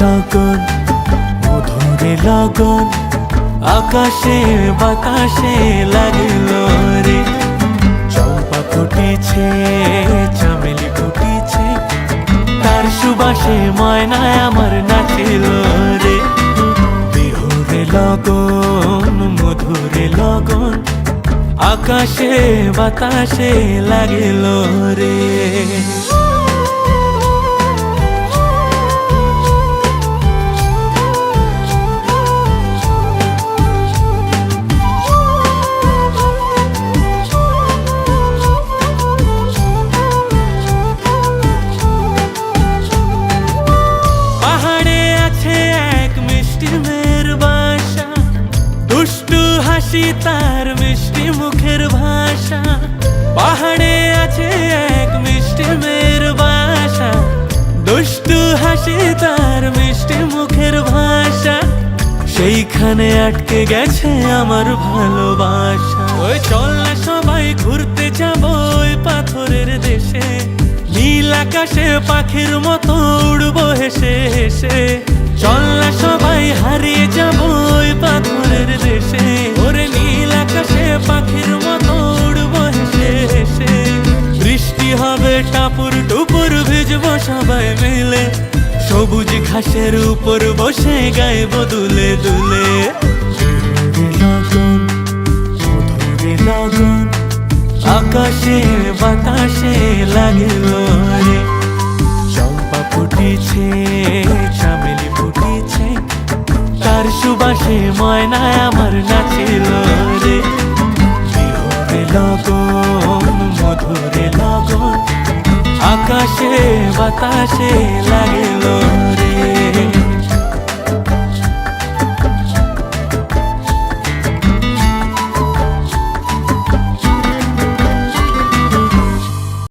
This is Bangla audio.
লগন মধুরে লগন, আকাশে, বাতাসে লাগল রে। চম্পা ফুটেছে, চামেলি ফুটেছে, তার সুবাসে ময়নায় আমার নাচিল রে। বিহুরে লগন, মধুরে লগন, আকাশে, বাতাসে লাগিল রে। হাসি তার মিষ্টি মুখের ভাষা। পাহাড়ে আছে এক মিষ্টি মেয়ের বাসা। দুষ্টু হাসি তার মিষ্টি মুখের ভাষা। সেইখানে আটকে গেছে আমার ভালোবাসা। ওই চল না সবাই, ঘুরতে যাব ওই পাথরের দেশে। নীল আকাশে পাখির মতো উড়বো হেসে হেসে। চল না সবাই, হারিয়ে যাব ওই পাথরের হবে টাপুর টুপুর ভিজবো সবাই মিলে। সবুজ ঘাসের উপর বসে গায়ে দুলে দুলে। আকাশে বাতাসে লাগিল রে। চম্পা ফুটেছে চামেলি ফুটেছে তার সুবাসে ময়নায় আমার নাচিল রে। লগন বাতাসে লাগিল।